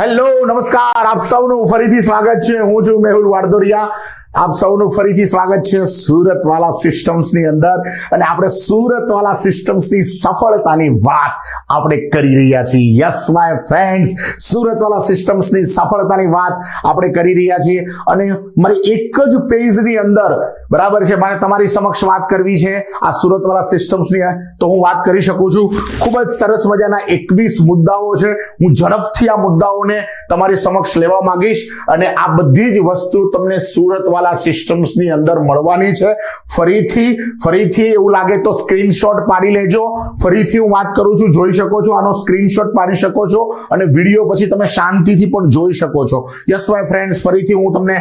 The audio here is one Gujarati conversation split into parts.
હેલો નમસ્કાર. આપ સૌનું ફરીથી સ્વાગત છે. હું છું મેહુલ વાડદોરિયા આપ સૌનું ફરીથી સ્વાગત છે સુરત વાલા સિસ્ટમ્સની અંદર. અને આપણે સુરત વાલા સિસ્ટમ્સની સફળતાની વાત આપણે કરી રહ્યા છીએ. યસ માય ફ્રેન્ડ્સ સુરત વાલા સિસ્ટમ્સની સફળતાની વાત આપણે કરી રહ્યા છીએ. અને મારી એક જ પેજની અંદર, બરાબર છે, મારે તમારી સમક્ષ વાત કરવી છે. આ સુરત વાલા સિસ્ટમ્સની, તો હું વાત કરી શકું છું. ખૂબ જ સરસ મજાના એકવીસ મુદ્દાઓ છે. હું ઝડપથી આ મુદ્દાઓને તમારી સમક્ષ લેવા માંગીશ. અને આ બધી જ વસ્તુ તમને સુરત વાલા સિસ્ટમ્સની અંદર મળવાની છે. ફરીથી ફરીથી એવું લાગે તો સ્ક્રીનશોટ પાડી લેજો. ફરીથી હું વાત કરું છું, જોઈ શકો છો, આનો સ્ક્રીનશોટ પાડી શકો છો અને વીડિયો પછી તમે શાંતિથી પણ જોઈ શકો છો. યસ માય ફ્રેન્ડ્સ ફરીથી હું તમને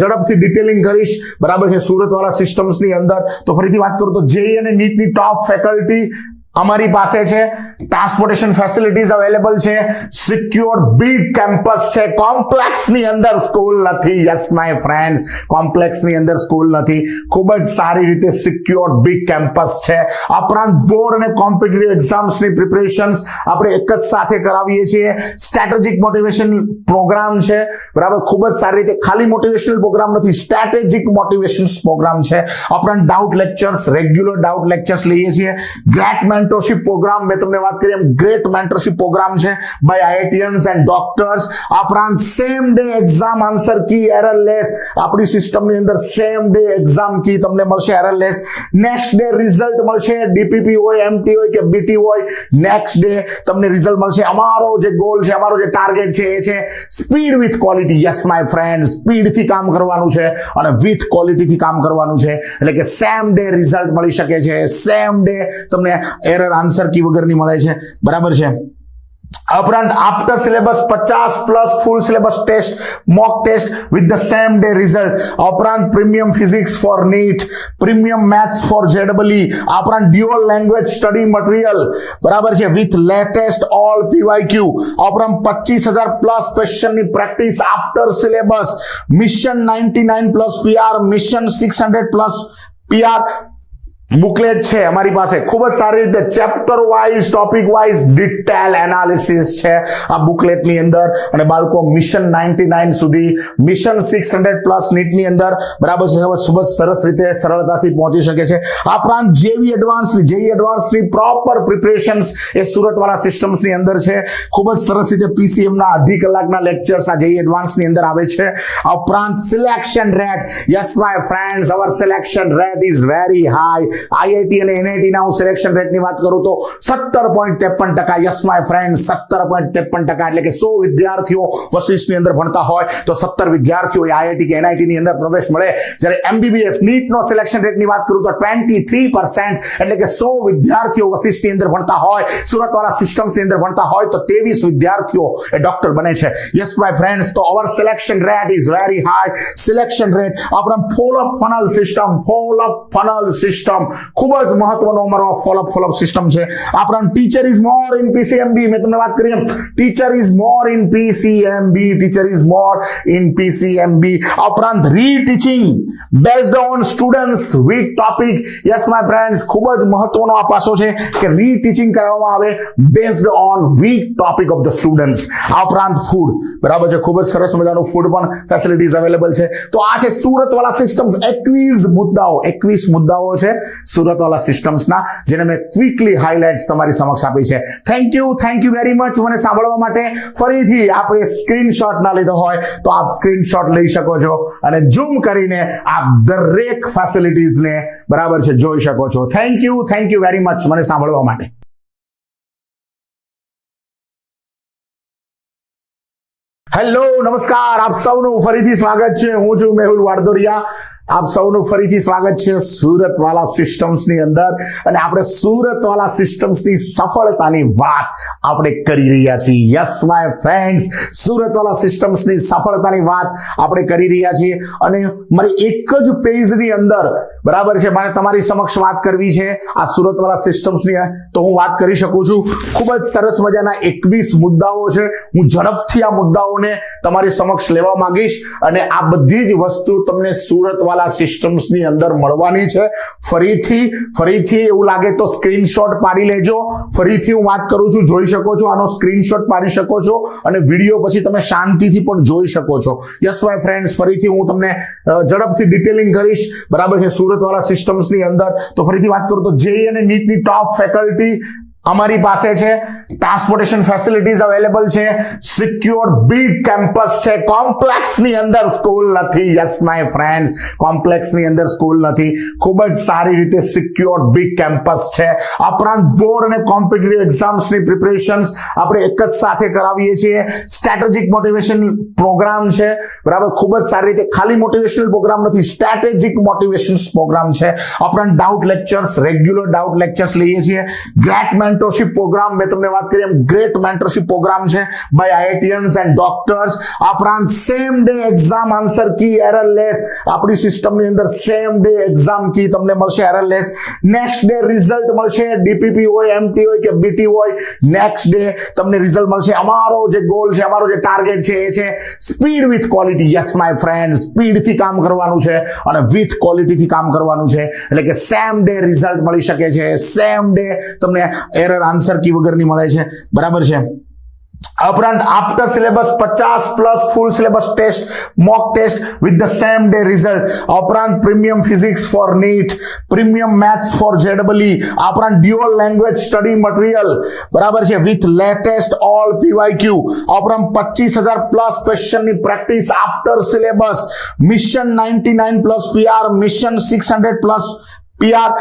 ઝડપથી ડિટેલિંગ કરીશ. બરાબર છે સુરત વાળા સિસ્ટમ્સની અંદર. તો ફરીથી વાત કરું તો જેઈ અને નીટની ટોપ ફેકલ્ટી અમારી પાસે છે ટ્રાન્સપોર્ટેશન ફેસિલિટીઝ અવેલેબલ છે સિક્યોર બિગ કેમ્પસ છે. કોમ્પ્લેક્સની અંદર સ્કૂલ નથી. યસ માય ફ્રેન્ડ્સ કોમ્પ્લેક્સની અંદર સ્કૂલ નથી. ખૂબ જ સારી રીતે સિક્યોર બિગ કેમ્પસ છે. ઉપરાંત બોર્ડ અને કોમ્પિટિટિવ એક્ઝામ્સની પ્રિપરેશન્સ આપણે એક જ સાથે કરાવીએ છીએ. સ્ટ્રેટેજિક મોટિવેશન પ્રોગ્રામ છે. બરાબર? ખૂબ જ સારી રીતે ખાલી મોટિવેશનલ પ્રોગ્રામ નથી. સ્ટ્રેટેજિક મોટિવેશન પ્રોગ્રામ છે. ઉપરાંત doubt lectures regular doubt lectures લઈએ છીએ. ગ્રેટ મેન્ટરશિપ પ્રોગ્રામ મેં તમને વાત કરી એમ ગ્રેટ મેન્ટરશિપ પ્રોગ્રામ છે બાય આઈઆઈટીયન્સ એન્ડ ડોક્ટર્સ આ ઉપરાંત same day exam answer key error less આપણી સિસ્ટમની અંદર સેમ ડે એક્ઝામ કી તમને મળશે errorless next day result મળશે ડીપીપી હોય એમટી હોય કે બીટી હોય નેક્સ્ટ ડે તમને રિઝલ્ટ મળશે અમારો જે ગોલ છે અમારો જે ટાર્ગેટ છે એ છે speed with quality yes my friend સ્પીડથી કામ કરવાનું છે અને વિથ ક્વોલિટીથી કામ કરવાનું છે એટલે કે સેમ ડે રિઝલ્ટ મળી શકે છે સેમ ડે તમને એરર આન્સર કી વગરની મળે છે. બરાબર છે? ઉપરાંત આફ્ટર સિલેબસ પચાસ plus full syllabus test mock test with the same day result ઉપરાંત premium physics for NEET premium maths for જેડબલી આ ઉપરાંત ડ્યુઅલ લેંગ્વેજ સ્ટડી મટીરિયલ બરાબર છે? With latest all PY Q ઉપરાંત પચીસ હજાર plus ક્વેશ્ચનની practice after syllabus mission ninety nine plus PR mission six hundred plus PR booklet છે અમારી પાસે. ખૂબ જ સારી રીતે chapter wise topic wise detail analysis છે આ બુકલેટની અંદર. અને બાળકો મિશન નાઇન્ટી નાઇન સુધી મિશન સિક્સ હંડ્રેડ પ્લસ નીટની અંદર બરાબર છે. ખૂબ જ સરસ રીતે, સરળતાથી પહોંચી શકે છે. આ ઉપરાંત જેવી એડવાન્સની જેવી એડવાન્સની પ્રોપર પ્રિપરેશન્સ એ સુરતવાળા સિસ્ટમ્સની અંદર છે. ખૂબ જ સરસ રીતે પીસીએમના અઢી કલાકના લેક્ચર્સ આ જેવી એડવાન્સની અંદર આવે છે. આ ઉપરાંત selection rate yes my friends our selection rate is very high IIT અને એનઆઈટી ના હું સિલેક્શન રેટની વાત કરું તો સત્તર પોઈન્ટ ત્રેપન ટકા યસ માય ફ્રેન્ડ સત્તર પોઈન્ટ ત્રેપન ટકા એટલે કે સો વિદ્યાર્થીઓ વશિષ્ઠની અંદર ભણતા હોય તો સત્તર વિદ્યાર્થીઓ આઈઆઈટી કે એનઆઈટી ની અંદર પ્રવેશ મળે. જ્યારે એમબીબીએસ નીટનો સિલેક્શન રેટની વાત કરું તો ટ્વેન્ટી થ્રી પર્સન્ટ એટલે કે સો વિદ્યાર્થીઓ વશિષ્ઠની અંદર ભણતા હોય, સુરતવાળા સિસ્ટમ્સની અંદર ભણતા હોય તો ત્રેવીસ વિદ્યાર્થીઓ એ ડોક્ટર બને છે. યસ માય ફ્રેન્ડ્સ તો our selection rate is very high selection rate આપણા follow up funnel system follow up funnel system ખૂબ જ મહત્વનો અમારો follow up follow up follow up system છે આપણા teacher is more in PCMB મેં તમને વાત કરી એમ. Teacher is more in PCMB teacher is more in PCMB ઉપરાંત reteaching based on students weak topic yes my friends ખૂબ જ મહત્વનો આ પાસો છે કે રીટીચિંગ કરવામાં આવે based on weak topic of the students આ ઉપરાંત ફૂડ બરાબર છે? ખૂબ જ સરસ મજાનું ફૂડ પણ ફેસિલિટીઝ અવેલેબલ છે. તો આ છે સુરત વાળા સિસ્ટમ્સ એકવીસ મુદ્દાઓ એકવીસ મુદ્દાઓ છે. સુરતવાલા સિસ્ટમ્સના જેને મેં ક્વિકલી હાઇલાઇટ્સ તમારી સમક્ષ આપી છે. Thank you thank you very much મને સાંભળવા માટે ફરીથી આપણે સ્ક્રીનશોટ ના લીધો હોય તો આપ સ્ક્રીનશોટ લઈ શકો છો અને ઝૂમ કરીને આપ દરેક ફેસિલિટીઝને બરાબર છે, જોઈ શકો છો. Thank you thank you very much મને સાંભળવા માટે. હેલો નમસ્કાર. આપ સૌનું ફરીથી સ્વાગત છે. હું છું મેહુલ વાડદોરિયા. આપ સૌનું ફરીથી સ્વાગત છે સુરત વાલા સિસ્ટમ્સની અંદર. અને આપણે સુરત વાલા સિસ્ટમ્સની સફળતાની વાત આપણે કરી રહ્યા છીએ. યસ માય ફ્રેન્ડ્સ સુરત વાલા સિસ્ટમ્સની સફળતાની વાત આપણે કરી રહ્યા છીએ. અને મારી એક જ પેજની અંદર, બરાબર છે, મારે તમારી સમક્ષ વાત કરવી છે. આ સુરત વાળા સિસ્ટમ્સની, તો હું વાત કરી શકું છું. ખૂબ જ સરસ મજાના એકવીસ મુદ્દાઓ છે. હું ઝડપથી આ મુદ્દાઓને તમારી સમક્ષ લેવા માંગીશ. અને આ બધી જ વસ્તુ તમને સુરત વાળા વાલા સિસ્ટમ્સની અંદર મળવાની છે. ફરીથી ફરીથી એવું લાગે તો સ્ક્રીનશોટ પાડી લેજો. ફરીથી હું વાત કરું છું, જોઈ શકો છો, આનો સ્ક્રીનશોટ પાડી શકો છો અને વીડિયો પછી તમે શાંતિથી પણ જોઈ શકો છો. યસ માય ફ્રેન્ડ્સ ફરીથી હું તમને ઝડપથી ડિટેલિંગ કરીશ. બરાબર છે સુરત વાળા સિસ્ટમ્સની અંદર. તો ફરીથી વાત કરું તો જેઈ અને નીટની ટોપ ફેકલ્ટી અમારી પાસે છે ટ્રાન્સપોર્ટેશન ફેસિલિટીઝ અવેલેબલ છે સિક્યોર બિગ કેમ્પસ છે. કોમ્પ્લેક્સની અંદર સ્કૂલ નથી. યસ માય ફ્રેન્ડ્સ કોમ્પ્લેક્સની અંદર સ્કૂલ નથી. ખૂબ જ સારી રીતે સિક્યોર બિગ કેમ્પસ છે. ઉપરાંત બોર્ડ અને કોમ્પિટિટિવ એક્ઝામ્સની પ્રિપરેશન્સ આપણે એક જ સાથે કરાવીએ છીએ. સ્ટ્રેટેજિક મોટિવેશન પ્રોગ્રામ છે. બરાબર? ખૂબ જ સારી રીતે ખાલી મોટિવેશનલ પ્રોગ્રામ નથી. સ્ટ્રેટેજિક મોટિવેશન પ્રોગ્રામ છે. ઉપરાંત doubt lectures regular doubt lectures લઈએ છીએ. ગ્રેટ મેન્ટરશિપ પ્રોગ્રામ મેં તમને વાત કરી એમ ગ્રેટ મેન્ટરશિપ પ્રોગ્રામ છે બાય આઈઆઈટીયન્સ એન્ડ ડોક્ટર્સ આ ઉપરાંત same day exam answer key error less આપણી સિસ્ટમની અંદર સેમ ડે એક્ઝામ કી તમને મળશે errorless next day result મળશે ડીપીપી હોય એમટી હોય કે બીટી હોય નેક્સ્ટ ડે તમને રિઝલ્ટ મળશે અમારો જે ગોલ છે અમારો જે ટાર્ગેટ છે એ છે speed with quality yes my friend સ્પીડથી કામ કરવાનું છે અને વિથ ક્વોલિટીથી કામ કરવાનું છે એટલે કે સેમ ડે રિઝલ્ટ મળી શકે છે સેમ ડે તમને એરર આન્સર કી વગરની મળે છે. બરાબર છે? ઉપરાંત આફ્ટર સિલેબસ પચાસ plus full syllabus test mock test with the same day result ઉપરાંત premium physics for NEET premium maths for જેડબલી આ ઉપરાંત ડ્યુઅલ લેંગ્વેજ સ્ટડી મટીરિયલ બરાબર છે? With latest all PY Q ઉપરાંત પચીસ હજાર plus ક્વેશ્ચનની practice after syllabus mission ninety nine plus PR mission six hundred plus PR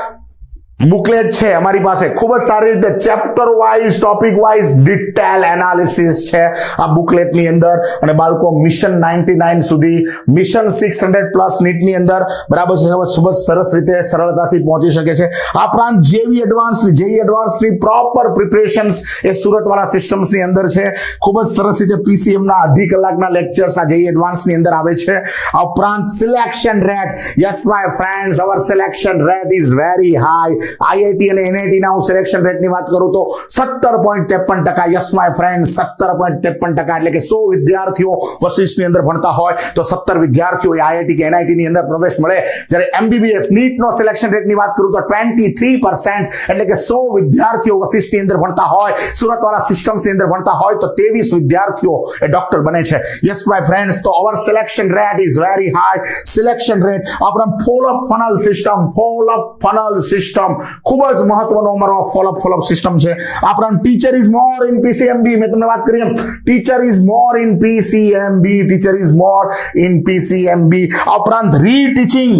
booklet છે અમારી પાસે. ખૂબ જ સારી રીતે chapter wise topic wise detail analysis છે આ બુકલેટની અંદર. અને બાળકો મિશન નાઇન્ટી નાઇન સુધી મિશન સિક્સ હંડ્રેડ પ્લસ નીટની અંદર. બરાબર છે ખૂબ જ સરસ રીતે, સરળતાથી પહોંચી શકે છે. આ ઉપરાંત જેવી એડવાન્સની જેવી એડવાન્સની પ્રોપર પ્રિપરેશન્સ એ સુરતવાળા સિસ્ટમ્સની અંદર છે. ખૂબ જ સરસ રીતે પીસીએમના અઢી કલાકના લેક્ચર્સ આ જેવી એડવાન્સની અંદર આવે છે. આ ઉપરાંત selection rate yes my friends our selection rate is very high IIT અને એનઆઈટી ના હું સિલેક્શન રેટની વાત કરું તો સત્તર પોઈન્ટ ત્રેપન ટકા યસ માય ફ્રેન્ડ સત્તર પોઈન્ટ ત્રેપન ટકા એટલે કે સો વિદ્યાર્થીઓ વશિષ્ઠની અંદર ભણતા હોય તો સત્તર વિદ્યાર્થીઓ આઈઆઈટી કે એનઆઈટી ની અંદર પ્રવેશ મળે. જ્યારે એમબીબીએસ નીટનો સિલેક્શન રેટની વાત કરું તો ટ્વેન્ટી થ્રી પર્સન્ટ એટલે કે સો વિદ્યાર્થીઓ વશિષ્ઠની અંદર ભણતા હોય, સુરતવાળા સિસ્ટમ્સની અંદર ભણતા હોય તો ત્રેવીસ વિદ્યાર્થીઓ એ ડોક્ટર બને છે. યસ માય ફ્રેન્ડ્સ તો our selection rate is very high selection rate આપણા follow up funnel system follow up funnel system ખૂબ જ મહત્વનો અમારો follow up follow up system છે. આપણા teacher is more in PCMB મેં તમને વાત કરી એમ. Teacher is more in PCMB teacher is more in PCMB ઉપરાંત reteaching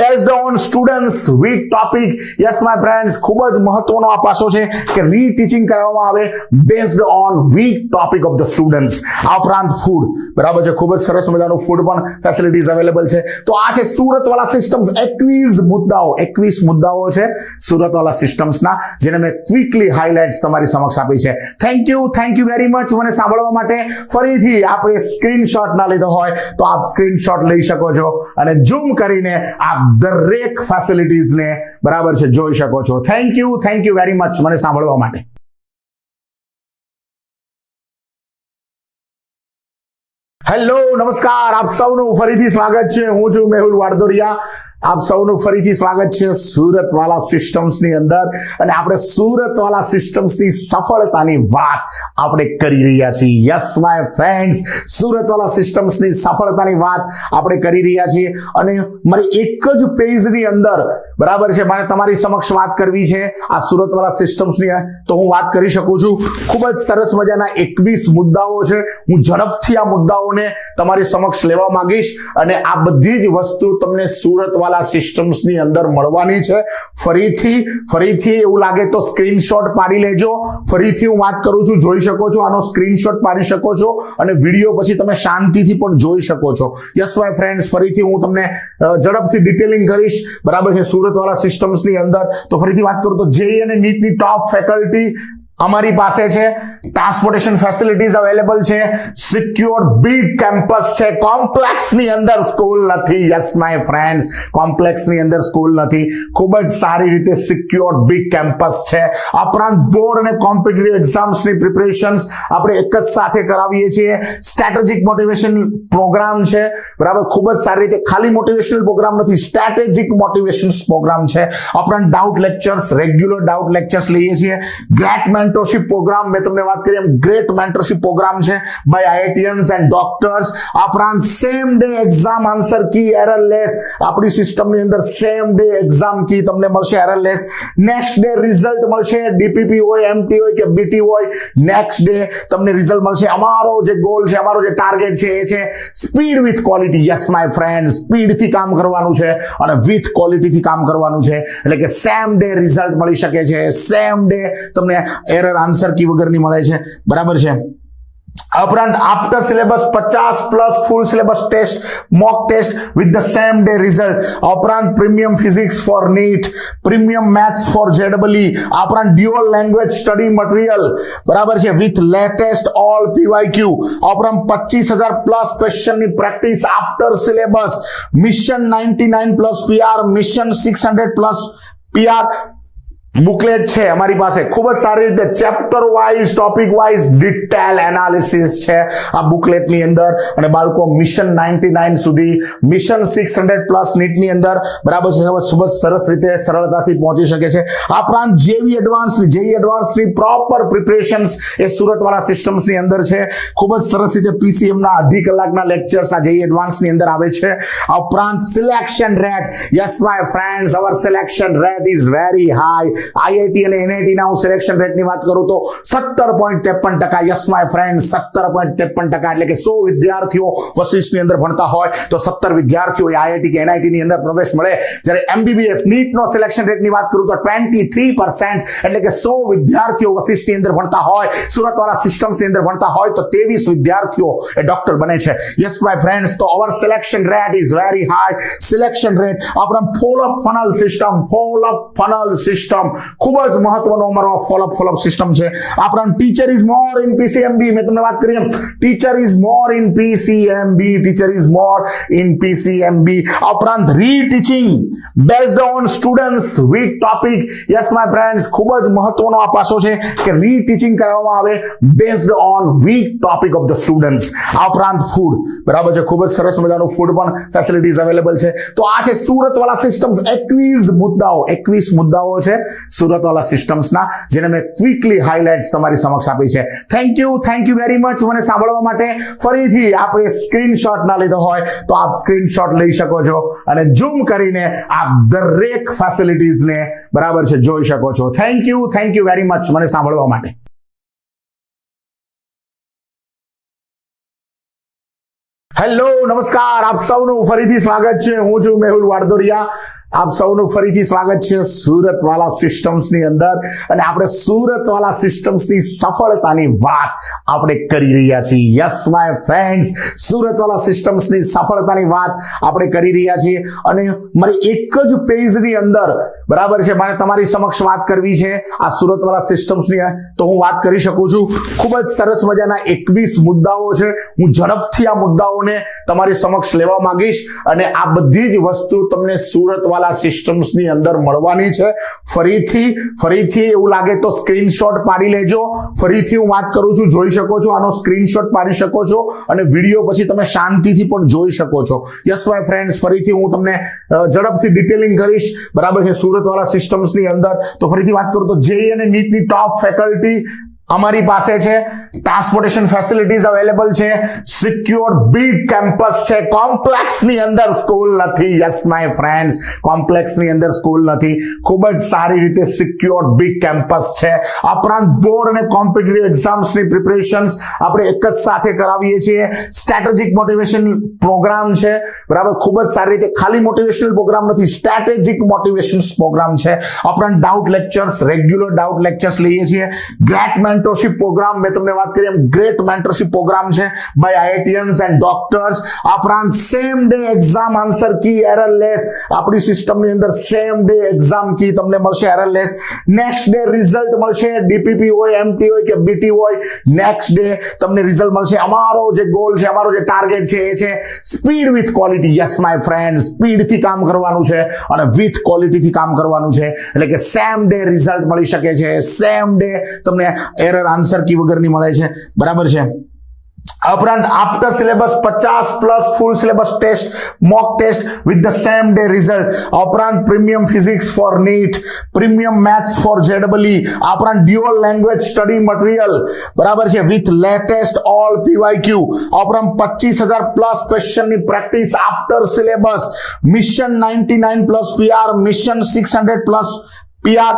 based on students weak topic yes my friends ખૂબ જ મહત્વનો આ પાસો છે કે રીટીચિંગ કરવામાં આવે based on weak topic of the students આ ઉપરાંત ફૂડ બરાબર છે? ખૂબ જ સરસ મજાનું ફૂડ પણ ફેસિલિટીઝ અવેલેબલ છે. તો આ છે સુરતવાળા સિસ્ટમ્સ એકવીસ મુદ્દાઓ એકવીસ મુદ્દાઓ છે. સુરતવાળા સિસ્ટમ્સના જેને મેં ક્વિકલી હાઇલાઇટ્સ તમારી સમક્ષ આપી છે. Thank you thank you very much મને સાંભળવા માટે ફરીથી આપણે સ્ક્રીનશોટ ના લીધો હોય તો આપ સ્ક્રીનશોટ લઈ શકો છો અને ઝૂમ કરીને આપ દરેક ફેસિલિટીઝને બરાબર છે, જોઈ શકો છો. Thank you thank you very much મને સાંભળવા માટે. હેલો નમસ્કાર. આપ સૌનું ફરીથી સ્વાગત છે. હું છું મેહુલ વાડદોરિયા. આપ સૌનું ફરીથી સ્વાગત છે સુરત વાલા સિસ્ટમ્સની અંદર. અને આપણે સુરત વાલા સિસ્ટમ્સની સફળતાની વાત આપણે કરી રહ્યા છીએ. યસ માય ફ્રેન્ડ્સ સુરત વાલા સિસ્ટમ્સની સફળતાની વાત આપણે કરી રહ્યા છીએ. અને મારી એક જ પેજની અંદર, બરાબર છે, મારે તમારી સમક્ષ વાત કરવી છે આ સુરત વાળા સિસ્ટમ્સની, તો હું વાત કરી શકું છું. ખૂબ જ સરસ મજાના એકવીસ મુદ્દાઓ છે. હું ઝડપથી આ મુદ્દાઓને તમારી સમક્ષ લેવા માંગીશ. અને આ બધી જ વસ્તુ તમને સુરત વાળા સિસ્ટમ્સની અંદર મળવાની છે. ફરીથી ફરીથી એવું લાગે તો સ્ક્રીનશોટ પાડી લેજો. ફરીથી હું વાત કરું છું, જોઈ શકો છો, આનો સ્ક્રીનશોટ પાડી શકો છો અને વીડિયો પછી તમે શાંતિથી પણ જોઈ શકો છો. યસ માય ફ્રેન્ડ્સ ફરીથી હું તમને ઝડપથી ડિટેલિંગ કરીશ. બરાબર છે સુરત વાળા સિસ્ટમ્સની અંદર. તો ફરીથી વાત કરું તો જેઈ અને નીટની ટોપ ફેકલ્ટી અમારી પાસે છે ટ્રાન્સપોર્ટેશન ફેસિલિટીઝ અવેલેબલ છે સિક્યોર બિગ કેમ્પસ છે. કોમ્પ્લેક્સની અંદર સ્કૂલ નથી. યસ માય ફ્રેન્ડ્સ કોમ્પ્લેક્સની અંદર સ્કૂલ નથી. ખૂબ જ સારી રીતે સિક્યોર બિગ કેમ્પસ છે. ઉપરાંત બોર્ડ અને કોમ્પિટિટિવ એક્ઝામ્સની પ્રિપરેશન્સ આપણે એક જ સાથે કરાવીએ છીએ. સ્ટ્રેટેજિક મોટિવેશન પ્રોગ્રામ છે. બરાબર? ખૂબ જ સારી રીતે ખાલી મોટિવેશનલ પ્રોગ્રામ નથી. સ્ટ્રેટેજિક મોટિવેશન પ્રોગ્રામ છે. ઉપરાંત doubt lectures regular doubt lectures લઈએ છીએ. ગ્રેટ મેન્ટરશિપ પ્રોગ્રામ મેં તમને વાત કરી એમ ગ્રેટ મેન્ટરશિપ પ્રોગ્રામ છે બાય આઈઆઈટીએન્સ એન્ડ ડોક્ટર્સ ઉપરાંત same day exam answer key error less આપણી સિસ્ટમની અંદર સેમ ડે એક્ઝામ કી તમને મળશે errorless next day result મળશે ડીપીપી હોય એમટી હોય કે બીટી હોય નેક્સ્ટ ડે તમને રિઝલ્ટ મળશે અમારો જે ગોલ છે અમારો જે ટાર્ગેટ છે એ છે speed with quality yes my friend સ્પીડથી કામ કરવાનું છે અને વિથ ક્વોલિટીથી કામ કરવાનું છે એટલે કે સેમ ડે રિઝલ્ટ મળી શકે છે સેમ ડે તમને એરર આન્સર કી વગરની મળે છે. બરાબર છે? ઉપરાંત આફ્ટર સિલેબસ પચાસ plus full syllabus test mock test with the same day result ઉપરાંત premium physics for NEET premium maths for જેડબલી ઉપરાંત ડ્યુઅલ લેંગ્વેજ સ્ટડી મટીરિયલ બરાબર છે? With latest all PY Q ઉપરાંત પચીસ હજાર plus ક્વેશ્ચનની practice after syllabus mission ninety nine plus PR mission six hundred plus PR booklet છે અમારી પાસે. ખૂબ જ સારી રીતે chapter wise topic wise detail analysis છે આ બુકલેટની અંદર. અને બાળકો મિશન નાઇન્ટી નાઇન સુધી મિશન સિક્સ હંડ્રેડ પ્લસ નીટની અંદર. બરાબર છે ખૂબ જ સરસ રીતે, સરળતાથી પહોંચી શકે છે. આ ઉપરાંત જેવી એડવાન્સની જેવી એડવાન્સની પ્રોપર પ્રિપરેશન્સ એ સુરતવાળા સિસ્ટમ્સની અંદર છે. ખૂબ જ સરસ રીતે પીસીએમના અઢી કલાકના લેક્ચર્સ આ જેવી એડવાન્સની અંદર આવે છે. આ ઉપરાંત selection rate yes my friends our selection rate is very high IIT અને એનઆઈટી ના હું સિલેક્શન રેટની વાત કરું તો સત્તર પોઈન્ટ ત્રેપન ટકા યસ માય ફ્રેન્ડ સત્તર પોઈન્ટ ત્રેપન ટકા એટલે કે સો વિદ્યાર્થીઓ વશિષ્ઠની અંદર ભણતા હોય તો સત્તર વિદ્યાર્થીઓ આઈઆઈટી કે એનઆઈટી ની અંદર પ્રવેશ મળે. જ્યારે એમબીબીએસ નીટ નો સિલેક્શન રેટની વાત કરું તો ટ્વેન્ટી થ્રી પર્સન્ટ એટલે કે સો વિદ્યાર્થીઓ વશિષ્ઠની અંદર ભણતા હોય સુરત વાળા સિસ્ટમ્સની અંદર ભણતા હોય તો ત્રેવીસ વિદ્યાર્થીઓ એ ડોક્ટર બને છે. યસ માય ફ્રેન્ડ્સ તો our selection rate is very high selection rate આપણા follow up funnel system follow up funnel system ખૂબ જ મહત્વનો અમારો follow up follow up system છે. આપણા teacher is more in PCMB મેં તમને વાત કરી એમ. Teacher is more in PCMB teacher is more in PCMB ઉપરાંત reteaching based on students weak topic yes my friends ખૂબ જ મહત્વનો આ પાસો છે કે રીટીચિંગ કરવામાં આવે based on weak topic of the students આ ઉપરાંત ફૂડ બરાબર છે? ખૂબ જ સરસ મજાનું ફૂડ પણ ફેસિલિટીઝ અવેલેબલ છે. તો આ છે સુરત વાળા સિસ્ટમ્સ એકવીસ મુદ્દાઓ એકવીસ મુદ્દાઓ છે. સુરતવાલા સિસ્ટમ્સના જેને મેં ક્વિકલી હાઇલાઇટ્સ તમારી સમક્ષ આપી છે. Thank you thank you very much મને સાંભળવા માટે ફરીથી આપણે સ્ક્રીનશોટ ના લીધો હોય તો આપ સ્ક્રીનશોટ લઈ શકો છો અને ઝૂમ કરીને આપ દરેક ફેસિલિટીઝને બરાબર છે, જોઈ શકો છો. Thank you thank you very much મને સાંભળવા માટે. હેલો નમસ્કાર. આપ સૌનું ફરીથી સ્વાગત છે. હું છું મેહુલ વાડદોરિયા. આપ સૌનું ફરીથી સ્વાગત છે સુરત વાલા સિસ્ટમ્સની અંદર. અને આપણે સુરત વાલા સિસ્ટમ્સની સફળતાની વાત આપણે કરી રહ્યા છીએ. યસ માય ફ્રેન્ડ્સ સુરત વાલા સિસ્ટમ્સની સફળતાની વાત આપણે કરી રહ્યા છીએ. અને મારી એક જ પેજની અંદર, બરાબર છે, મારે તમારી સમક્ષ વાત કરવી છે. આ સુરત સિસ્ટમ્સની તો હું વાત કરી શકું છું. ખૂબ જ સરસ મજાના એકવીસ મુદ્દાઓ છે. હું ઝડપથી આ મુદ્દાઓને તમારી સમક્ષ લેવા માંગીશ. અને આ બધી જ વસ્તુ તમને સુરત વાળા સિસ્ટમ્સની અંદર મળવાની છે. ફરીથી ફરીથી એવું લાગે તો સ્ક્રીનશોટ પાડી લેજો. ફરીથી હું વાત કરું છું, જોઈ શકો છો, આનો સ્ક્રીનશોટ પાડી શકો છો અને વીડિયો પછી તમે શાંતિથી પણ જોઈ શકો છો. યસ માય ફ્રેન્ડ્સ ફરીથી હું તમને ઝડપથી ડિટેલિંગ કરીશ. બરાબર છે સુરત વાળા સિસ્ટમ્સની અંદર. તો ફરીથી વાત કરું તો જેઈ અને નીટની ટોપ ફેકલ્ટી અમારી પાસે છે ટ્રાન્સપોર્ટેશન ફેસિલિટીઝ અવેલેબલ છે સિક્યોર બિગ કેમ્પસ છે. કોમ્પ્લેક્સની અંદર સ્કૂલ નથી. યસ માય ફ્રેન્ડ્સ કોમ્પ્લેક્સની અંદર સ્કૂલ નથી. ખૂબ જ સારી રીતે સિક્યોર બિગ કેમ્પસ છે. ઉપરાંત બોર્ડ અને કોમ્પિટિટિવ એક્ઝામ્સની પ્રિપરેશન્સ આપણે એક જ સાથે કરાવીએ છીએ. સ્ટ્રેટેજિક મોટિવેશન પ્રોગ્રામ છે. બરાબર? ખૂબ જ સારી રીતે ખાલી મોટિવેશનલ પ્રોગ્રામ નથી. સ્ટ્રેટેજિક મોટિવેશન પ્રોગ્રામ છે. ઉપરાંત doubt lectures regular doubt lectures લઈએ છીએ. ગ્રેટ મેન્ટરશિપ પ્રોગ્રામ મેં તમને વાત કરી એમ ગ્રેટ મેન્ટરશિપ પ્રોગ્રામ છે બાય આઈઆઈટીયન્સ એન્ડ ડોક્ટર્સ આ ઉપરાંત same day exam answer key error less આપણી સિસ્ટમની અંદર સેમ ડે એક્ઝામ કી તમને મળશે errorless next day result મળશે ડીપીપી હોય એમટી હોય કે બીટી હોય નેક્સ્ટ ડે તમને રિઝલ્ટ મળશે અમારો જે ગોલ છે અમારો જે ટાર્ગેટ છે એ છે speed with quality yes my friend સ્પીડથી કામ કરવાનું છે અને વિથ ક્વોલિટીથી કામ કરવાનું છે એટલે કે સેમ ડે રિઝલ્ટ મળી શકે છે સેમ ડે તમને એરર આન્સર કી વગરની મળે છે. બરાબર છે? ઉપરાંત આફ્ટર સિલેબસ પચાસ plus full syllabus test mock test with the same day result ઉપરાંત premium physics for NEET premium maths for જેડબલી આ ઉપરાંત ડ્યુઅલ લેંગ્વેજ સ્ટડી મટીરિયલ બરાબર છે? With latest all PY Q ઉપરાંત પચીસ હજાર plus ક્વેશ્ચનની practice after syllabus mission ninety nine plus PR mission six hundred plus PR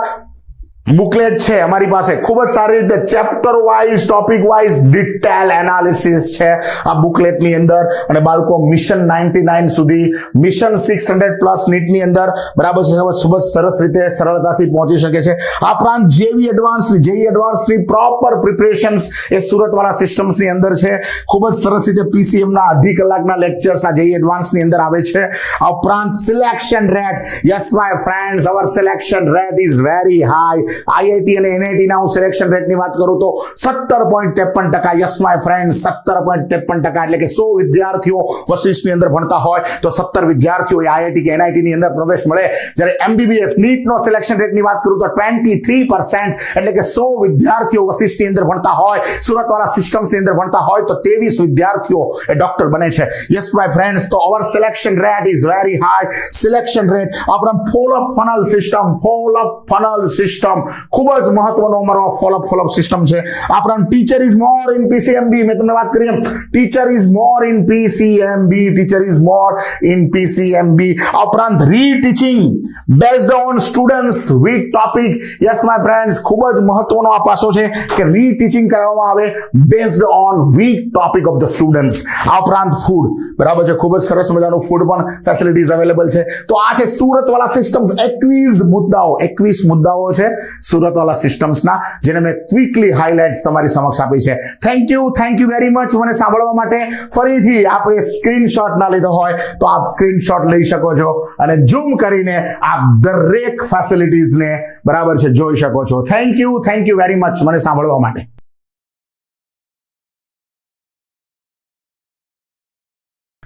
booklet છે અમારી પાસે. ખૂબ જ સારી રીતે chapter wise topic wise detail analysis છે આ બુકલેટની અંદર. અને બાળકો મિશન નાઇન્ટી નાઇન સુધી મિશન સિક્સ હંડ્રેડ પ્લસ નીટની અંદર. બરાબર છે ખૂબ જ સરસ રીતે, સરળતાથી પહોંચી શકે છે. આ ઉપરાંત જેવી એડવાન્સની જેવી એડવાન્સની પ્રોપર પ્રિપરેશન્સ એ સુરતવાળા સિસ્ટમ્સની અંદર છે. ખૂબ જ સરસ રીતે પીસીએમના અઢી કલાકના લેક્ચર્સ આ જેવી એડવાન્સની અંદર આવે છે. આ ઉપરાંત selection rate yes my friends our selection rate is very high IIT અને એનઆઈટી ના હું સિલેક્શન રેટની વાત કરું તો સત્તર પોઈન્ટ ત્રેપન ટકા યસ માય ફ્રેન્ડ સત્તર પોઈન્ટ ત્રેપન ટકા એટલે કે સો વિદ્યાર્થીઓ વશિષ્ઠની અંદર ભણતા હોય તો સત્તર વિદ્યાર્થીઓ આઈઆઈટી કે એનઆઈટી ની અંદર પ્રવેશ મળે. જ્યારે એમબીબીએસ નીટનો સિલેક્શન રેટની વાત કરું તો ટ્વેન્ટી થ્રી પર્સન્ટ એટલે કે સો વિદ્યાર્થીઓ વશિષ્ઠની અંદર ભણતા હોય, સુરતવાળા સિસ્ટમ્સની અંદર ભણતા હોય તો ત્રેવીસ વિદ્યાર્થીઓ એ ડોક્ટર બને છે. યસ માય ફ્રેન્ડ્સ તો our selection rate is very high selection rate આપણા follow up funnel system follow up funnel system ખૂબ જ મહત્વનો અમારો follow up follow up system છે. આપણા teacher is more in PCMB મેં તમને વાત કરી એમ. Teacher is more in PCMB teacher is more in PCMB ઉપરાંત reteaching based on students weak topic yes my friends ખૂબ જ મહત્વનો આ પાસો છે કે રીટીચિંગ કરવામાં આવે based on weak topic of the students આ ઉપરાંત ફૂડ બરાબર છે? ખૂબ જ સરસ મજાનું ફૂડ પણ ફેસિલિટીઝ અવેલેબલ છે. તો આ છે સુરતવાળા સિસ્ટમ્સ એકવીસ મુદ્દાઓ એકવીસ મુદ્દાઓ છે. સુરતવાળા સિસ્ટમ્સના જેને મેં ક્વિકલી હાઇલાઇટ્સ તમારી સમક્ષ આપી છે. Thank you thank you very much મને સાંભળવા માટે ફરીથી આપણે સ્ક્રીનશોટ ના લીધો હોય તો આપ સ્ક્રીનશોટ લઈ શકો છો અને ઝૂમ કરીને આપ દરેક ફેસિલિટીઝને બરાબર છે, જોઈ શકો છો. Thank you thank you very much મને સાંભળવા માટે.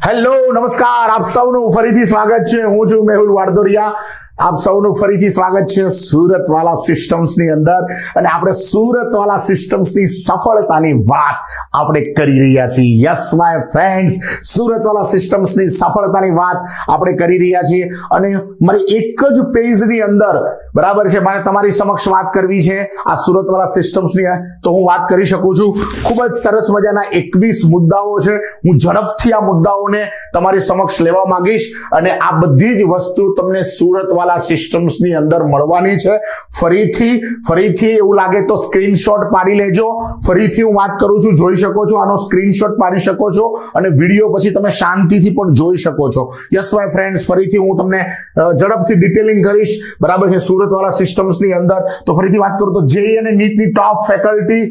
હેલો નમસ્કાર. આપ સૌનું ફરીથી સ્વાગત છે. હું છું મેહુલ વાડદોરિયા. આપ સૌનું ફરીથી સ્વાગત છે સુરતવાલા સિસ્ટમ્સની અંદર. અને આપણે સુરતવાલા સિસ્ટમ્સની સફળતાની વાત આપણે કરી રહ્યા છીએ. યસ માય ફ્રેન્ડ્સ સુરતવાલા સિસ્ટમ્સની સફળતાની વાત આપણે કરી રહ્યા છીએ. અને મારી એક જ પેજની અંદર, બરાબર છે, મારે તમારી સમક્ષ વાત કરવી છે આ સુરતવાલા સિસ્ટમ્સની તો હું વાત કરી શકું છું. ખૂબ જ સરસ મજાના એકવીસ મુદ્દાઓ છે. હું ઝડપથી આ મુદ્દાઓને તમારી સમક્ષ લેવા માંગીશ. અને આ બધી જ વસ્તુ તમને સુરતવાલા સિસ્ટમ્સની અંદર મળવાની છે. ફરીથી ફરીથી એવું લાગે તો સ્ક્રીનશોટ પાડી લેજો. ફરીથી હું વાત કરું છું, જોઈ શકો છો, આનો સ્ક્રીનશોટ પાડી શકો છો અને વીડિયો પછી તમે શાંતિથી પણ જોઈ શકો છો. યસ માય ફ્રેન્ડ્સ ફરીથી હું તમને ઝડપથી ડિટેલિંગ કરીશ. બરાબર છે, સુરતવાળા સિસ્ટમ્સની અંદર. તો ફરીથી વાત કરું તો જેઈ અને નીટની ટોપ ફેકલ્ટી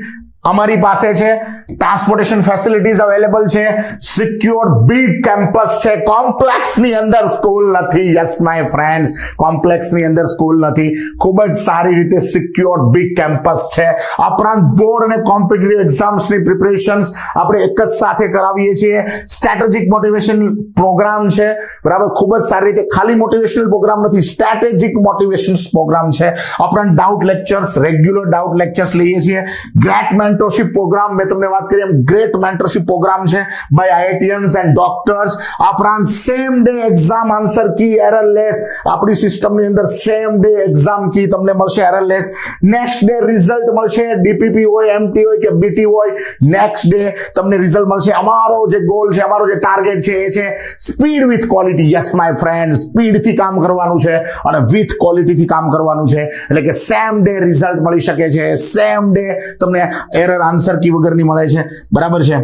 અમારી પાસે છે. ટ્રાન્સપોર્ટેશન ફેસિલિટીઝ અવેલેબલ છે. સિક્યોર બિગ કેમ્પસ છે. કોમ્પ્લેક્સની અંદર સ્કૂલ નથી. યસ માય ફ્રેન્ડ્સ કોમ્પ્લેક્સની અંદર સ્કૂલ નથી. ખૂબ જ સારી રીતે સિક્યોર બિગ કેમ્પસ છે. ઉપરાંત બોર્ડ અને કોમ્પિટિટિવ એક્ઝામ્સની પ્રિપરેશન્સ આપણે એક જ સાથે કરાવીએ છીએ. સ્ટ્રેટેજિક મોટિવેશન પ્રોગ્રામ છે. બરાબર? ખૂબ જ સારી રીતે ખાલી મોટિવેશનલ પ્રોગ્રામ નથી. સ્ટ્રેટેજિક મોટિવેશન પ્રોગ્રામ છે. ઉપરાંત doubt lectures regular doubt lectures લઈએ છીએ. ગ્રેટ મેન્ટરશિપ પ્રોગ્રામ મેં તમને વાત કરી એમ ગ્રેટ મેન્ટરશિપ પ્રોગ્રામ છે બાય આઈઆઈટીયન્સ એન્ડ ડોક્ટર્સ આ ઉપરાંત same day exam answer key error less આપણી સિસ્ટમની અંદર સેમ ડે એક્ઝામ કી તમને મળશે errorless next day result મળશે ડીપીપી હોય એમટી હોય કે બીટી હોય. નેક્સ્ટ ડે તમને રિઝલ્ટ મળશે. અમારો જે ગોલ છે, અમારો જે ટાર્ગેટ છે, એ છે speed with quality yes my friend સ્પીડથી કામ કરવાનું છે અને વિથ ક્વોલિટીથી કામ કરવાનું છે. એટલે કે સેમ ડે રિઝલ્ટ મળી શકે છે. સેમ ડે તમને એરર આન્સર કી વગરની મળે છે. બરાબર છે?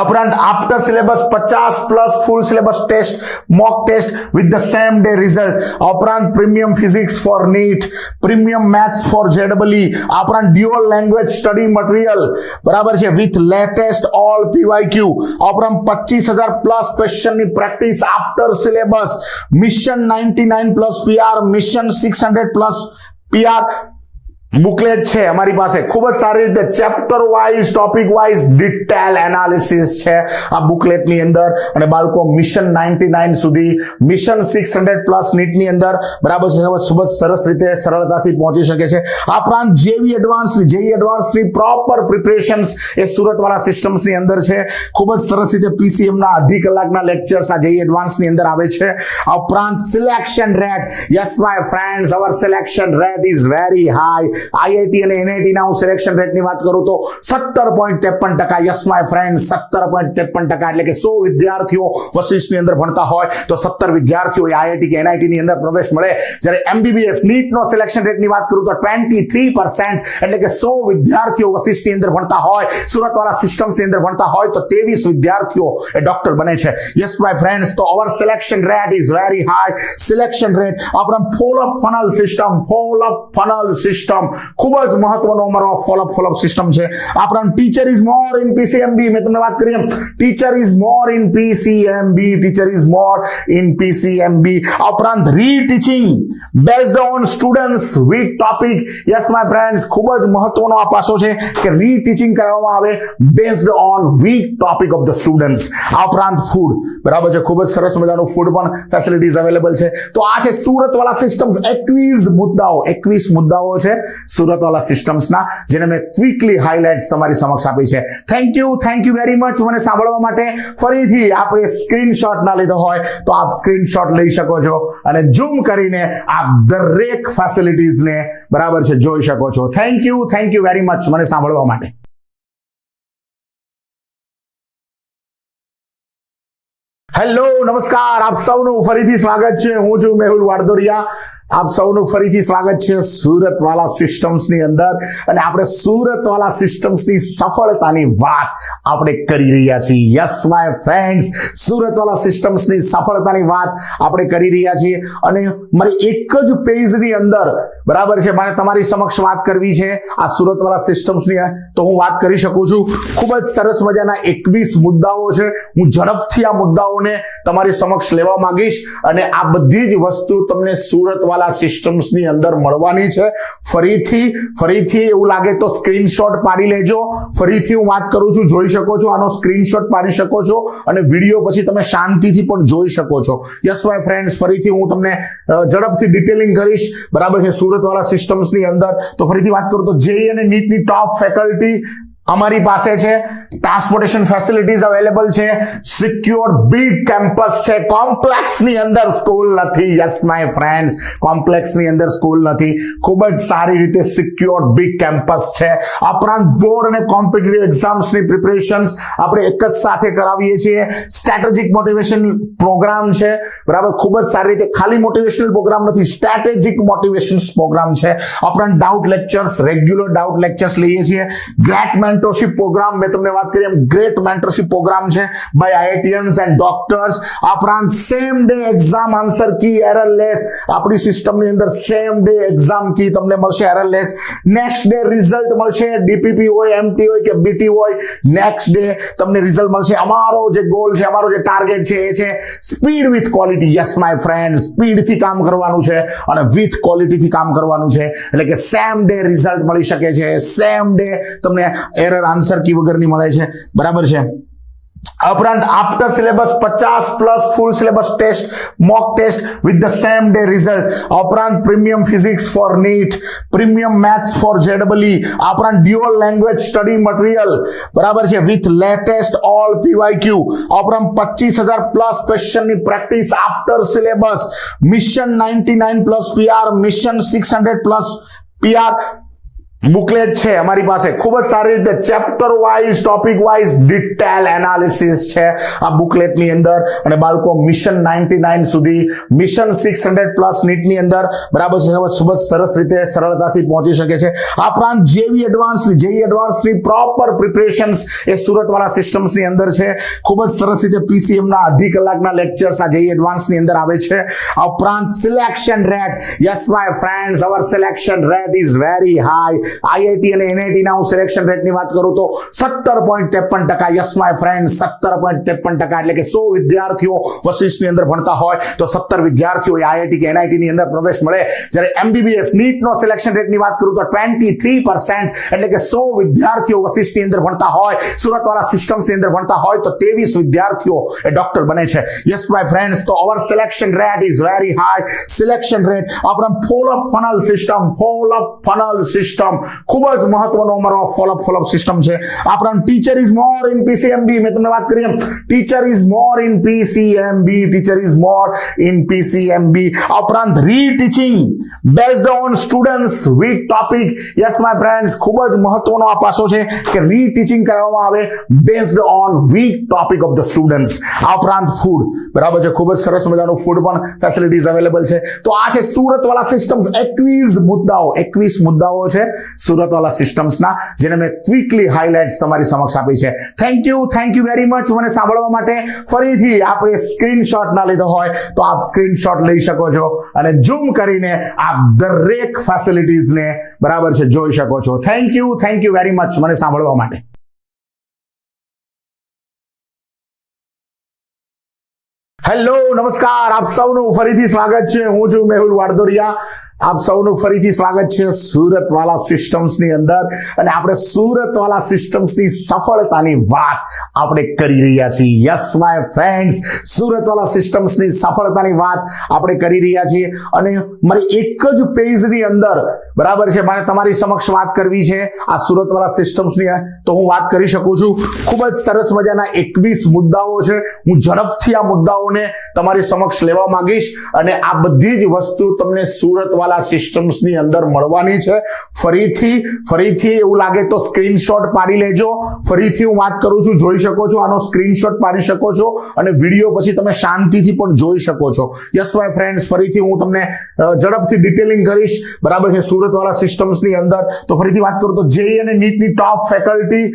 ઉપરાંત આફ્ટર સિલેબસ પચાસ plus full syllabus test mock test with the same day result ઉપરાંત premium physics for NEET premium maths for જેડબલી ઉપરાંત ડ્યુઅલ લેંગ્વેજ સ્ટડી મટીરિયલ બરાબર છે? With latest all PY Q ઉપરાંત પચીસ હજાર plus ક્વેશ્ચનની practice after syllabus mission ninety nine plus PR mission six hundred plus PR booklet છે અમારી પાસે. ખૂબ જ સારી રીતે chapter wise topic wise detail analysis છે આ બુકલેટની અંદર. અને બાળકો મિશન નાઇન્ટી નાઇન સુધી મિશન સિક્સ હંડ્રેડ પ્લસ નીટની અંદર. બરાબર છે ખૂબ જ સરસ રીતે, સરળતાથી પહોંચી શકે છે. આ ઉપરાંત જેવી એડવાન્સની જેવી એડવાન્સની પ્રોપર પ્રિપરેશન્સ એ સુરતવાળા સિસ્ટમ્સની અંદર છે. ખૂબ જ સરસ રીતે પીસીએમના અઢી કલાકના લેક્ચર્સ આ જેવી એડવાન્સની અંદર આવે છે. આ ઉપરાંત selection rate yes my friends our selection rate is very high IIT અને એનઆઈટી ના હું સિલેક્શન રેટની વાત કરું તો સત્તર પોઈન્ટ ત્રેપન ટકા યસ માય ફ્રેન્ડ સત્તર પોઈન્ટ ત્રેપન ટકા એટલે કે સો વિદ્યાર્થીઓ વશિષ્ઠની અંદર ભણતા હોય તો સત્તર વિદ્યાર્થીઓ આઈઆઈટી કે એનઆઈટી ની અંદર પ્રવેશ મળે. જ્યારે એમબીબીએસ નીટ નો સિલેક્શન રેટની વાત કરું તો ટ્વેન્ટી થ્રી પર્સન્ટ એટલે કે સો વિદ્યાર્થીઓ વશિષ્ઠની અંદર ભણતા હોય, સુરતવાળા સિસ્ટમ્સની અંદર ભણતા હોય તો ત્રેવીસ વિદ્યાર્થીઓ એ ડોક્ટર બને છે. યસ માય ફ્રેન્ડ્સ તો our selection rate is very high selection rate આપણા follow up funnel system follow up funnel system ખૂબ જ મહત્વનો અમારો follow up follow up system છે. આપણા teacher is more in PCMB મેં તમને વાત કરી એમ. Teacher is more in PCMB teacher is more in PCMB ઉપરાંત reteaching based on students weak topic yes my friends ખૂબ જ મહત્વનો આ પાસો છે કે રીટીચિંગ કરવામાં આવે based on weak topic of the students આ ઉપરાંત ફૂડ બરાબર છે? ખૂબ જ સરસ મજાનું ફૂડ પણ ફેસિલિટીઝ અવેલેબલ છે. તો આ છે સુરતવાળા સિસ્ટમ્સ એકવીસ મુદ્દાઓ એકવીસ મુદ્દાઓ છે. સુરતવાળા સિસ્ટમ્સના જેને મેં ક્વિકલી હાઇલાઇટ્સ તમારી સમક્ષ આપી છે. Thank you thank you very much મને સાંભળવા માટે ફરીથી આપણે સ્ક્રીનશોટ ના લીધો હોય તો આપ સ્ક્રીનશોટ લઈ શકો છો અને ઝૂમ કરીને આપ દરેક ફેસિલિટીઝને બરાબર છે, જોઈ શકો છો. Thank you thank you very much મને સાંભળવા માટે. હેલો નમસ્કાર. આપ સૌનું ફરીથી સ્વાગત છે. હું છું મેહુલ વાડદોરિયા. આપ સૌનું ફરીથી સ્વાગત છે સુરતવાલા સિસ્ટમ્સની અંદર. અને આપણે સુરતવાલા સિસ્ટમ્સની સફળતાની વાત આપણે કરી રહ્યા છીએ. યસ માય ફ્રેન્ડ્સ સુરતવાલા સિસ્ટમ્સની સફળતાની વાત આપણે કરી રહ્યા છીએ. અને મારી એક જ પેજની અંદર, બરાબર છે, મારે તમારી સમક્ષ વાત કરવી છે. આ સુરતવાલા સિસ્ટમ્સની તો હું વાત કરી શકું છું. ખૂબ જ સરસ મજાના એકવીસ મુદ્દાઓ છે. હું ઝડપથી આ મુદ્દાઓને તમારી સમક્ષ લેવા માંગીશ. અને આ બધી જ વસ્તુ તમને સુરતવાલા સિસ્ટમ્સની અંદર મળવાની છે. ફરીથી ફરીથી એવું લાગે તો સ્ક્રીનશોટ પાડી લેજો. ફરીથી હું વાત કરું છું, જોઈ શકો છો, આનો સ્ક્રીનશોટ પાડી શકો છો અને વીડિયો પછી તમે શાંતિથી પણ જોઈ શકો છો. યસ માય ફ્રેન્ડ્સ ફરીથી હું તમને ઝડપથી ડિટેલિંગ કરીશ. બરાબર છે, સુરતવાળા સિસ્ટમ્સની અંદર. તો ફરીથી વાત કરું તો જેઈ અને નીટની ટોપ ફેકલ્ટી અમારી પાસે છે ટ્રાન્સપોર્ટેશન ફેસિલિટીઝ અવેલેબલ છે સિક્યોર બિગ કેમ્પસ છે. કોમ્પ્લેક્સની અંદર સ્કૂલ નથી. યસ માય ફ્રેન્ડ્સ કોમ્પ્લેક્સની અંદર સ્કૂલ નથી. ખૂબ જ સારી રીતે સિક્યોર બિગ કેમ્પસ છે. ઉપરાંત બોર્ડ અને કોમ્પિટિટિવ એક્ઝામ્સની પ્રિપરેશન્સ આપણે એક જ સાથે કરાવીએ છીએ. સ્ટ્રેટેજિક મોટિવેશન પ્રોગ્રામ છે. બરાબર? ખૂબ જ સારી રીતે ખાલી મોટિવેશનલ પ્રોગ્રામ નથી. સ્ટ્રેટેજિક મોટિવેશન પ્રોગ્રામ છે. ઉપરાંત doubt lectures regular doubt lectures લઈએ છીએ. ગ્રેટ મેન્ટરશિપ પ્રોગ્રામ મેં તમને વાત કરી, એમ ગ્રેટ મેન્ટરશિપ પ્રોગ્રામ છે બાય આઈઆઈટીયન્સ એન્ડ ડોક્ટર્સ આ ઉપરાંત same day exam answer key error less આપણી સિસ્ટમની અંદર સેમ ડે એક્ઝામ કી તમને મળશે errorless next day result મળશે ડીપીપી હોય એમટી હોય કે બીટી હોય નેક્સ્ટ ડે તમને રિઝલ્ટ મળશે. અમારો જે ગોલ છે, અમારો જે ટાર્ગેટ છે, એ છે speed with quality yes my friend સ્પીડથી કામ કરવાનું છે અને વિથ ક્વોલિટીથી કામ કરવાનું છે. એટલે કે સેમ ડે રિઝલ્ટ મળી શકે છે. સેમ ડે તમને એરર આન્સર કી વગરની મળે છે. બરાબર છે? ઉપરાંત આફ્ટર સિલેબસ પચાસ plus full syllabus test mock test with the same day result ઉપરાંત premium physics for NEET premium maths for જેડબલી ઉપરાંત ડ્યુઅલ લેંગ્વેજ સ્ટડી મટીરિયલ બરાબર છે? With latest all PY Q ઉપરાંત પચીસ હજાર plus ક્વેશ્ચનની practice after syllabus mission ninety nine plus PR mission six hundred plus PR booklet છે અમારી પાસે. ખૂબ જ સારી રીતે chapter wise topic wise detail analysis છે આ બુકલેટની અંદર. અને બાળકો મિશન નાઇન્ટી નાઇન સુધી મિશન સિક્સ હંડ્રેડ પ્લસ નીટની અંદર. બરાબર છે ખૂબ જ સરસ રીતે, સરળતાથી પહોંચી શકે છે. આ ઉપરાંત જેવી એડવાન્સની જેવી એડવાન્સની પ્રોપર પ્રિપરેશન્સ એ સુરતવાળા સિસ્ટમ્સની અંદર છે. ખૂબ જ સરસ રીતે પીસીએમના અઢી કલાકના લેક્ચર્સ આ જેવી એડવાન્સની અંદર આવે છે. આ ઉપરાંત selection rate yes my friends our selection rate is very high IIT અને એનઆઈટી ના હું સિલેક્શન રેટની વાત કરું તો સત્તર પોઈન્ટ ત્રેપન ટકા યસ માય ફ્રેન્ડ સત્તર પોઈન્ટ ત્રેપન ટકા એટલે કે સો વિદ્યાર્થીઓ વશિષ્ઠની અંદર ભણતા હોય તો સત્તર વિદ્યાર્થીઓ આઈઆઈટી કે એનઆઈટી ની અંદર પ્રવેશ મળે. જ્યારે એમબીબીએસ નીટ નો સિલેક્શન રેટની વાત કરું તો ટ્વેન્ટી થ્રી પર્સન્ટ એટલે કે સો વિદ્યાર્થીઓ વશિષ્ઠની અંદર ભણતા હોય, સુરતવાળા સિસ્ટમ્સની અંદર ભણતા હોય તો ત્રેવીસ વિદ્યાર્થીઓ એ ડોક્ટર બને છે. યસ માય ફ્રેન્ડ્સ તો our selection rate is very high selection rate આપણા follow up funnel system follow up funnel system ખૂબ જ મહત્વનો અમારો follow up follow up system છે. આપણા teacher is more in PCMB મેં તમને વાત કરી એમ. Teacher is more in PCMB teacher is more in PCMB ઉપરાંત reteaching based on students weak topic yes my friends ખૂબ જ મહત્વનો આ પાસો છે કે રીટીચિંગ કરવામાં આવે based on weak topic of the students આ ઉપરાંત ફૂડ બરાબર છે? ખૂબ જ સરસ મજાનું ફૂડ પણ ફેસિલિટીઝ અવેલેબલ છે. તો આ છે સુરતવાળા સિસ્ટમ્સ એકવીસ મુદ્દાઓ એકવીસ મુદ્દાઓ છે. સુરતવાળા સિસ્ટમ્સના જેને મેં ક્વિકલી હાઇલાઇટ્સ તમારી સમક્ષ આપી છે. Thank you thank you very much મને સાંભળવા માટે ફરીથી આપણે સ્ક્રીનશોટ ના લીધો હોય તો આપ સ્ક્રીનશોટ લઈ શકો છો અને ઝૂમ કરીને આપ દરેક ફેસિલિટીઝને બરાબર છે, જોઈ શકો છો. Thank you thank you very much મને સાંભળવા માટે. હેલો નમસ્કાર. આપ સૌનું ફરીથી સ્વાગત છે. હું છું મેહુલ વાડદોરિયા આપ સૌનું ફરીથી સ્વાગત છે સુરતવાલા સિસ્ટમ્સની અંદર. અને આપણે સુરતવાલા સિસ્ટમ્સની સફળતાની વાત આપણે કરી રહ્યા છીએ. યસ માય ફ્રેન્ડ્સ સુરતવાલા સિસ્ટમ્સની સફળતાની વાત આપણે કરી રહ્યા છીએ. અને મારી એક જ પેજની અંદર, બરાબર છે, મારે તમારી સમક્ષ વાત કરવી છે. આ સુરતવાલા સિસ્ટમ્સની તો હું વાત કરી શકું છું. ખૂબ જ સરસ મજાના એકવીસ મુદ્દાઓ છે. હું ઝડપથી આ મુદ્દાઓને તમારી સમક્ષ લેવા માંગીશ. અને આ બધી જ વસ્તુ તમને સુરતવાલા સિસ્ટમ્સની અંદર મળવાની છે. ફરીથી ફરીથી એવું લાગે તો સ્ક્રીનશોટ પાડી લેજો. ફરીથી હું વાત કરું છું, જોઈ શકો છો, આનો સ્ક્રીનશોટ પાડી શકો છો અને વીડિયો પછી તમે શાંતિથી પણ જોઈ શકો છો. યસ માય ફ્રેન્ડ્સ ફરીથી હું તમને ઝડપથી ડિટેલિંગ કરીશ. બરાબર છે, સુરતવાળા સિસ્ટમ્સની અંદર. તો ફરીથી વાત કરું તો જેઈ અને નીટની ટોપ ફેકલ્ટી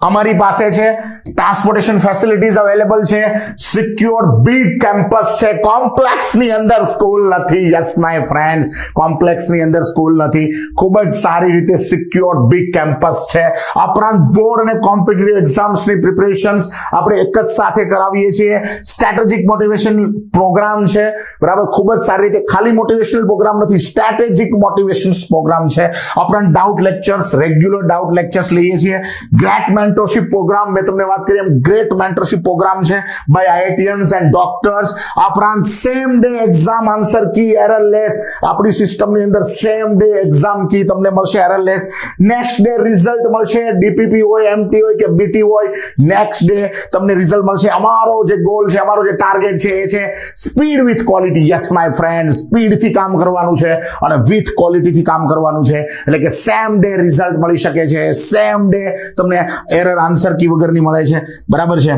અમારી પાસે છે ટ્રાન્સપોર્ટેશન ફેસિલિટીઝ અવેલેબલ છે સિક્યોર બિગ કેમ્પસ છે. કોમ્પ્લેક્સની અંદર સ્કૂલ નથી. યસ માય ફ્રેન્ડ્સ કોમ્પ્લેક્સની અંદર સ્કૂલ નથી. ખૂબ જ સારી રીતે સિક્યોર બિગ કેમ્પસ છે. ઉપરાંત બોર્ડ અને કોમ્પિટિટિવ એક્ઝામ્સની પ્રિપરેશન્સ આપણે એક જ સાથે કરાવીએ છીએ. સ્ટ્રેટેજિક મોટિવેશન પ્રોગ્રામ છે. બરાબર? ખૂબ જ સારી રીતે ખાલી મોટિવેશનલ પ્રોગ્રામ નથી. સ્ટ્રેટેજિક મોટિવેશન પ્રોગ્રામ છે. ઉપરાંત doubt lectures regular doubt lectures લઈએ છીએ. ગ્રેટ મેન્ટરશિપ પ્રોગ્રામ મેં તમને વાત કરી એમ ગ્રેટ મેન્ટરશિપ પ્રોગ્રામ છે બાય આઈઆઈટીયન્સ એન્ડ ડોક્ટર્સ આ ઉપરાંત same day exam answer key error less આપણી સિસ્ટમની અંદર સેમ ડે એક્ઝામ કી તમને મળશે errorless next day result મળશે ડીપીપી હોય એમટી હોય કે બીટી હોય નેક્સ્ટ ડે તમને રિઝલ્ટ મળશે અમારો જે ગોલ છે અમારો જે ટાર્ગેટ છે એ છે speed with quality yes my friend સ્પીડથી કામ કરવાનું છે અને વિથ ક્વોલિટીથી કામ કરવાનું છે એટલે કે સેમ ડે રિઝલ્ટ મળી શકે છે સેમ ડે તમને એરર આન્સર કી વગરની મળે છે. બરાબર છે?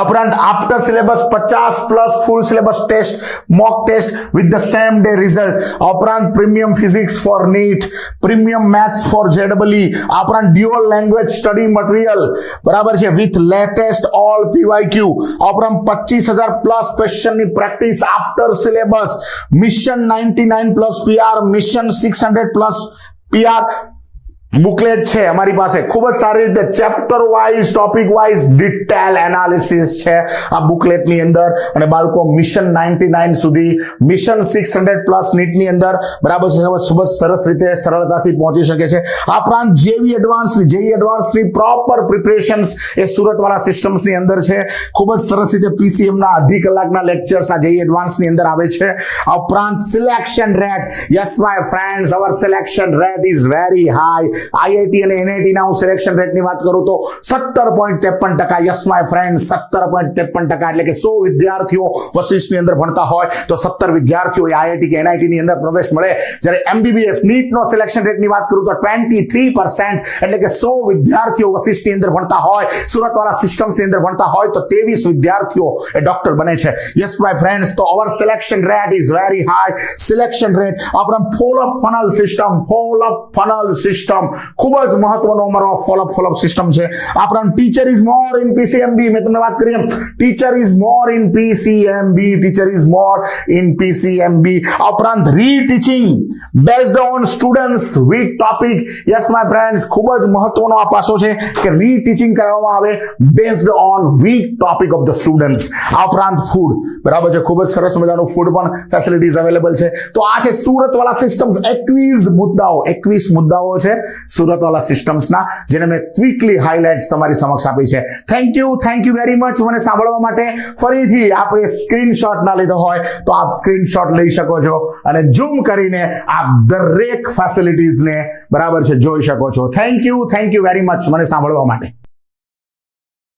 ઉપરાંત આફ્ટર સિલેબસ પચાસ plus full syllabus test mock test with the same day result ઉપરાંત premium physics for NEET premium maths for જેડબલી આ ઉપરાંત ડ્યુઅલ લેંગ્વેજ સ્ટડી મટીરિયલ બરાબર છે? વિથ લેટેસ્ટ ઓલ પીવાયક્યુ આ ઉપરાંત પચીસ હજાર plus ક્વેશ્ચનની practice after syllabus mission ninety nine plus PR mission six hundred plus PR booklet છે અમારી પાસે. ખૂબ જ સારી રીતે chapter wise topic wise detail analysis છે આ બુકલેટની અંદર. અને બાળકો મિશન નાઇન્ટી નાઇન સુધી મિશન સિક્સ હંડ્રેડ પ્લસ નીટની અંદર. બરાબર છે ખૂબ જ સરસ રીતે, સરળતાથી પહોંચી શકે છે. આ ઉપરાંત જેવી એડવાન્સની જેવી એડવાન્સની પ્રોપર પ્રિપરેશન્સ એ સુરતવાળા સિસ્ટમ્સની અંદર છે. ખૂબ જ સરસ રીતે પીસીએમના અઢી કલાકના લેક્ચર્સ આ જેવી એડવાન્સની અંદર આવે છે. આ ઉપરાંત selection rate yes my friends our selection rate is very high IIT અને એનઆઈટી ના હું સિલેક્શન રેટની વાત કરું તો સત્તર પોઈન્ટ ત્રેપન ટકા યસ માય ફ્રેન્ડ સત્તર પોઈન્ટ ત્રેપન ટકા એટલે કે સો વિદ્યાર્થીઓ વશિષ્ઠની અંદર ભણતા હોય તો સત્તર વિદ્યાર્થીઓ આઈઆઈટી કે એનઆઈટી ની અંદર પ્રવેશ મળે. જ્યારે એમબીબીએસ નીટ નો સિલેક્શન રેટની વાત કરું તો ટ્વેન્ટી થ્રી એટલે કે સો વિદ્યાર્થીઓ વશિષ્ઠની અંદર ભણતા હોય સુરત વાળા સિસ્ટમ્સની અંદર ભણતા હોય તો ત્રેવીસ વિદ્યાર્થીઓ એ ડોક્ટર બને છે. યસ માય ફ્રેન્ડ્સ તો our selection rate is very high selection rate આપણા follow up funnel system follow up funnel system ખૂબ જ મહત્વનો અમારો follow follow up follow up system છે આપણા teacher is more in PCMB મેં તમને વાત કરી એમ. Teacher is more in PCMB teacher is more in PCMB ઉપરાંત reteaching based on students weak topic yes my friends ખૂબ જ મહત્વનો આ પાસો છે કે રીટીચિંગ કરવામાં આવે based on weak topic of the students આ ઉપરાંત ફૂડ બરાબર છે? ખૂબ જ સરસ મજાનું ફૂડ પણ ફેસિલિટીઝ અવેલેબલ છે. તો આ છે સુરતવાળા સિસ્ટમ્સ એકવીસ મુદ્દાઓ એકવીસ મુદ્દાઓ છે. સુરતવાલા સિસ્ટમ્સના જેને મેં ક્વિકલી હાઇલાઇટ્સ તમારી સમક્ષ આપી છે. Thank you thank you very much મને સાંભળવા માટે ફરીથી આપણે સ્ક્રીનશોટ ના લીધો હોય તો આપ સ્ક્રીનશોટ લઈ શકો છો અને ઝૂમ કરીને આપ દરેક ફેસિલિટીઝને બરાબર છે, જોઈ શકો છો. Thank you thank you very much મને સાંભળવા માટે.